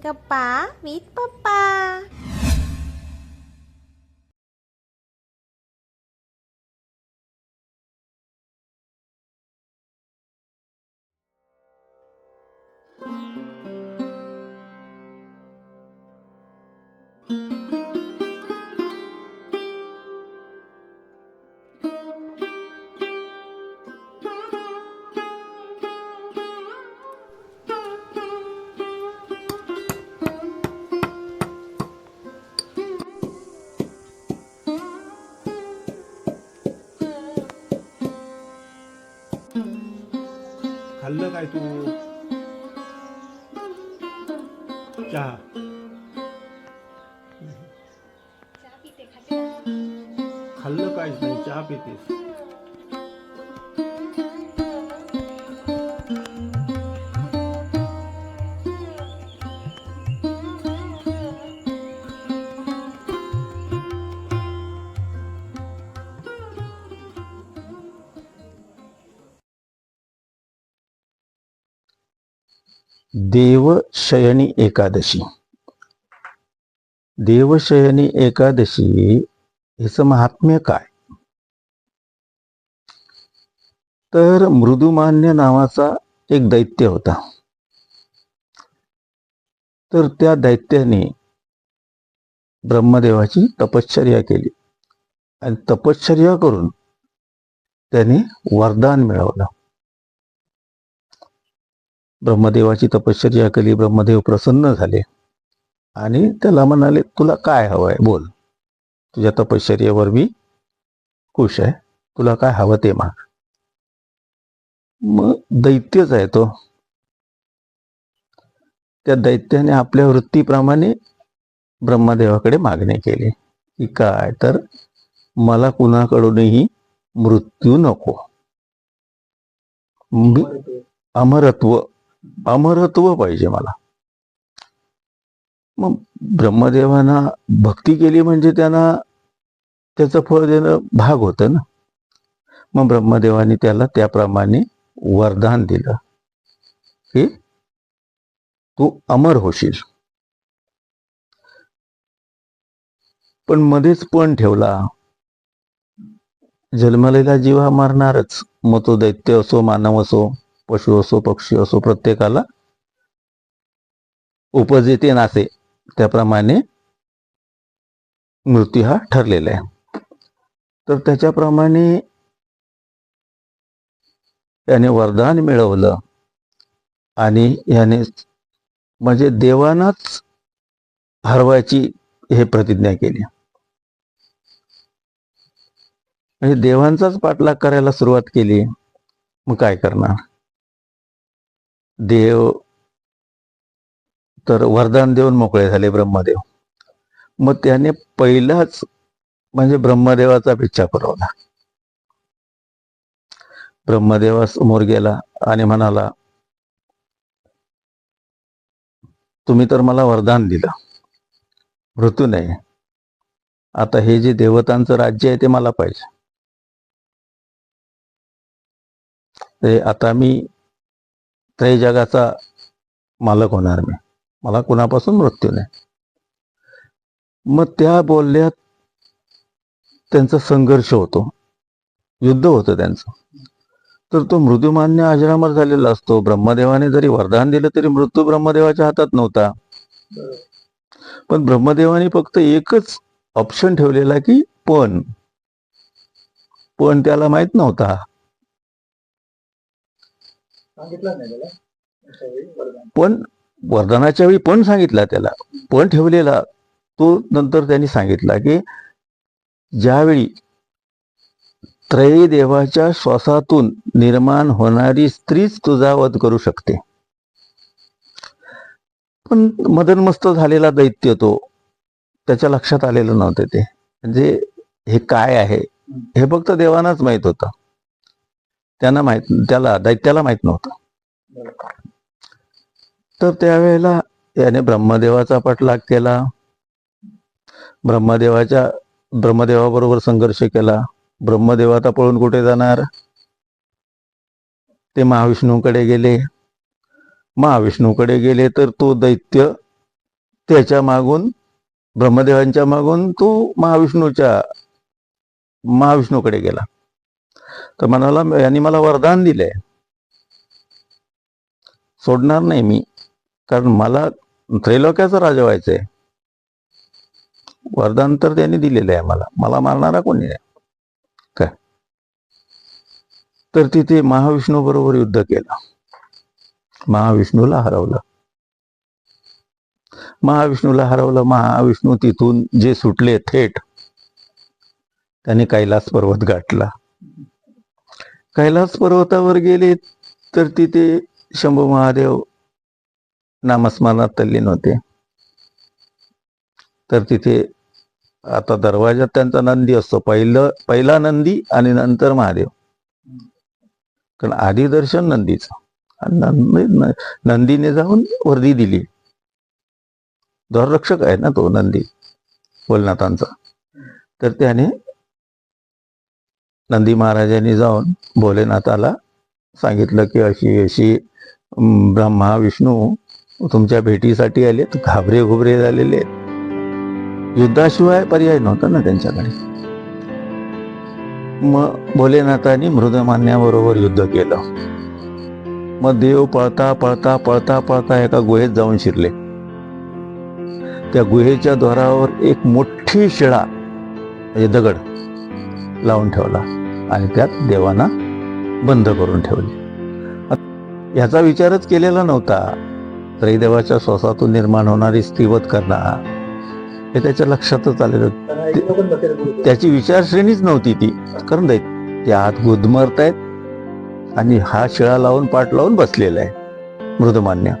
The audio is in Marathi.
Kepa with Papa. खाल्लं काय तू? चहा. खाल्लं काहीच नाही चहा पितेस. देवशयनी एकादशी. देवशयनी एकादशी हिचं महात्म्य काय? तर मृदुमान्य नावाचा एक दैत्य होता. तर त्या दैत्याने ब्रह्मदेवाची तपश्चर्या केली. आणि तपश्चर्या करून त्याने वरदान मिळवलं. ब्रह्मदेवाची तपश्चर्या केली ब्रह्मदेव प्रसन्न झाले. आणि त्याला म्हणाले तुला काय हवंय? बोल. तुझ्या तपश्चर्येवर मी खुश आहे. तुला काय हवं ते माग. मग दैत्यच आहे तो. त्या दैत्याने आपल्या वृत्तीप्रमाणे ब्रह्मदेवाकडे मागणी केली की काय तर मला कुणाकडूनही मृत्यू नको. अमरत्व अमरत्व पाहिजे मला. मग ब्रह्मदेवांना भक्ती केली म्हणजे त्यांना त्याचं फळ देणं भाग होतं ना. मग ब्रह्मदेवाने त्याला त्याप्रमाणे वरदान दिलं. की तू अमर होशील. पण मध्येच पण ठेवला. जन्मलेला जीव हा मारणारच. मग तो दैत्य असो मानव असो पशु असो पक्षी असो प्रत्येकाला उपजेते नासे त्याप्रमाणे मृत्यू हा ठरलेला आहे. तर त्याच्याप्रमाणे याने वरदान मिळवलं आणि याने म्हणजे देवानाच हरवायची हे प्रतिज्ञा केली. म्हणजे देवांचाच पाठलाग करायला सुरुवात केली. मग काय करणार? देव तर वरदान देऊन मोकळे झाले ब्रह्मदेव. मग त्याने पहिलाच म्हणजे ब्रह्मदेवाचा पिच्छा पुरवला. ब्रह्मदेवासमोर गेला आणि म्हणाला तुम्ही तर मला वरदान दिलं मृत्यू नाही आता हे जे देवतांचं राज्य आहे ते मला पाहिजे. ते आता मी त्रय जगाचा मालक होणार मी मला कुणापासून मृत्यू नाही. मग त्या बोलल्यात त्यांचा संघर्ष होतो. युद्ध होतं त्यांचं. तर तो मृत्यूमान्य अजरामर झालेला असतो. ब्रह्मदेवाने जरी वरदान दिलं तरी मृत्यू ब्रह्मदेवाच्या हातात नव्हता. पण ब्रह्मदेवाने फक्त एकच ऑप्शन ठेवलेला की पण. पण त्याला माहीत नव्हता. पण वरदानाच्या वेळी पण सांगितला त्याला. पण ठेवलेला तो नंतर त्यांनी सांगितला की ज्यावेळी त्रयी देवाच्या श्वासातून निर्माण होणारी स्त्रीच तुझा वध करू शकते. पण मदनमस्त झालेला दैत्य तो त्याच्या लक्षात आलेलं नव्हतं ते. म्हणजे हे काय आहे? हे फक्त देवानाच माहीत होतं. त्यांना माहीत त्याला दैत्याला माहीत नव्हतं. तर त्यावेळेला याने ब्रह्मदेवाचा पाठलाग केला. ब्रह्मदेवाच्या ब्रह्मदेवाबरोबर संघर्ष केला. ब्रह्मदेव आता पळून कुठे जाणार? ते महाविष्णूकडे गेले. महाविष्णूकडे गेले तर तो दैत्य त्याच्या मागून ब्रह्मदेवांच्या मागून तो महाविष्णूच्या महाविष्णूकडे गेला. तर म्हणाला यांनी मला वरदान दिलंय. सोडणार नाही मी. कारण मला त्रैलोक्याचा राजा व्हायचंय. वरदान तर त्यांनी दिलेलं आहे मला मला मारणारा कोणी नाही काय? तर तिथे महाविष्णू बरोबर युद्ध केलं. महाविष्णूला हरवलं. महाविष्णूला हरवलं. महाविष्णू तिथून जे सुटले थेट त्याने कैलास पर्वत गाठला. कैलास पर्वतावर गेले तर तिथे शंभू महादेव नामस्मरणात तल्लीन होते. तर तिथे आता दरवाजात त्यांचा नंदी असतो. पहिलं पहिला नंदी आणि नंतर महादेव. कारण आधी दर्शन नंदीचं. नंदी नंदीने जाऊन वर्दी दिली. द्वाररक्षक आहे ना तो नंदी भोलनाथांचा. तर त्याने नंदी महाराजांनी जाऊन भोलेनाथाला सांगितलं की अशी अशी ब्रह्मा विष्णू तुमच्या भेटीसाठी आलेत घाबरे घुबरे झालेले आहेत. युद्धाशिवाय पर्याय नव्हता ना त्यांच्याकडे. मग भोलेनाथाने मृदमान्याबरोबर युद्ध केलं. मग देव पळता पळता पळता पळता एका गुहेत जाऊन शिरले. त्या गुहेच्या द्वारावर एक मोठी शिळा म्हणजे दगड लावून ठेवला. आणि त्यात देवांना बंद करून ठेवले. याचा विचारच केलेला नव्हता. त्रैदेवाच्या श्वासातून निर्माण होणारी स्त्रीवत करणं हे त्याच्या लक्षातच आलेलं त्याची विचारश्रेणीच नव्हती ती. करून ते आत गुदमरतायत आणि हा शिळा लावून पाठ लावून बसलेला आहे. मृदमान्य.